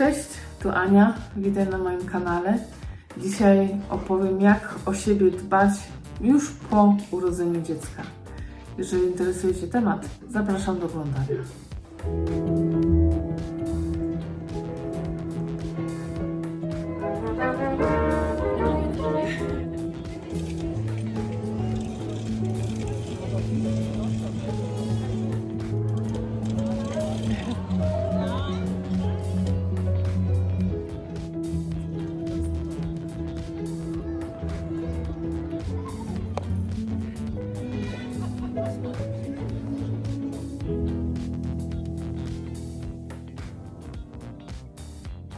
Cześć, tu Ania, witaj na moim kanale. Dzisiaj opowiem, jak o siebie dbać już po urodzeniu dziecka. Jeżeli interesuje Cię temat, zapraszam do oglądania.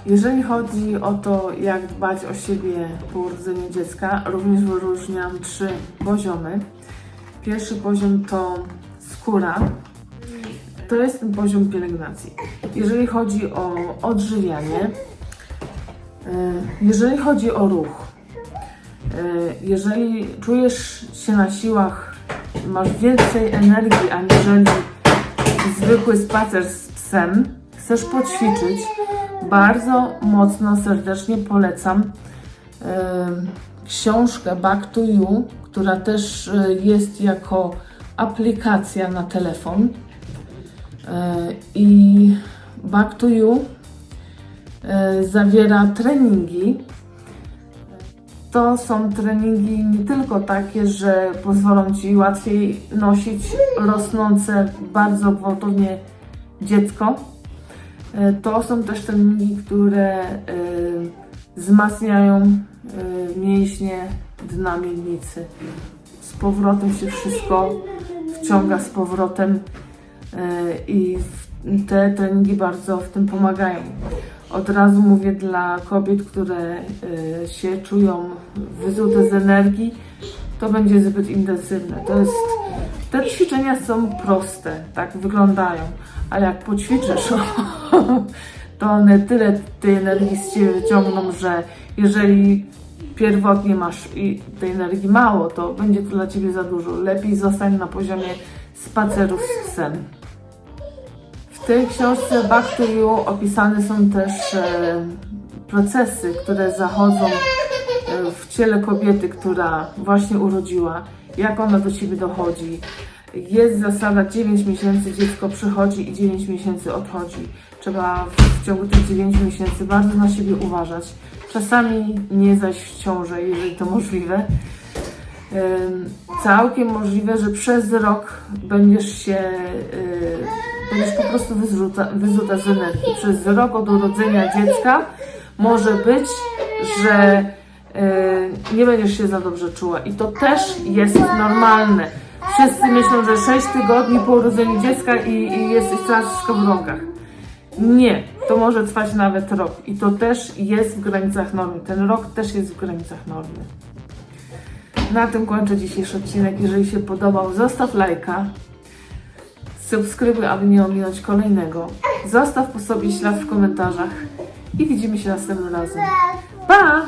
Jeżeli chodzi o to, jak dbać o siebie po urodzeniu dziecka, również wyróżniam trzy poziomy. Pierwszy poziom to skóra. To jest ten poziom pielęgnacji. Jeżeli chodzi o odżywianie, e, jeżeli chodzi o ruch, e, jeżeli czujesz się na siłach, masz więcej energii aniżeli zwykły spacer z psem, chcesz poćwiczyć, bardzo mocno, serdecznie polecam e, książkę Back to You, która też e, jest jako aplikacja na telefon. E, I Back to You zawiera treningi. To są treningi nie tylko takie, że pozwolą Ci łatwiej nosić rosnące bardzo gwałtownie dziecko, To są też treningi, które e, wzmacniają e, mięśnie dna miednicy. Z powrotem się wszystko wciąga z powrotem e, i te treningi bardzo w tym pomagają. Od razu mówię dla kobiet, które e, się czują wyzute z energii, to będzie zbyt intensywne. To jest, te ćwiczenia są proste, tak wyglądają, ale jak poćwiczysz, to one tyle tej energii z Ciebie wyciągną, że jeżeli pierwotnie masz i tej energii mało, to będzie to dla Ciebie za dużo. Lepiej zostań na poziomie spacerów z psem. W tej książce Back to You opisane są też e, procesy, które zachodzą w ciele kobiety, która właśnie urodziła, jak ona do Ciebie dochodzi. Jest zasada 9 miesięcy dziecko przychodzi i 9 miesięcy odchodzi. Trzeba w ciągu tych 9 miesięcy bardzo na siebie uważać. Czasami nie zaś w ciąży, jeżeli to możliwe. Całkiem możliwe, że przez rok będziesz się, y, będziesz po prostu wyzuta, wyzuta z energii. Przez rok od urodzenia dziecka może być, że nie będziesz się za dobrze czuła. I to też jest normalne. Wszyscy myślą, że 6 tygodni po urodzeniu dziecka i, i jesteś cała w skowronkach. Nie, to może trwać nawet rok. I to też jest w granicach normy. Ten rok też jest w granicach normy. Na tym kończę dzisiejszy odcinek. Jeżeli się podobał, zostaw lajka. Subskrybuj, aby nie ominąć kolejnego. Zostaw po sobie ślad w komentarzach. I widzimy się następnym razem. Pa!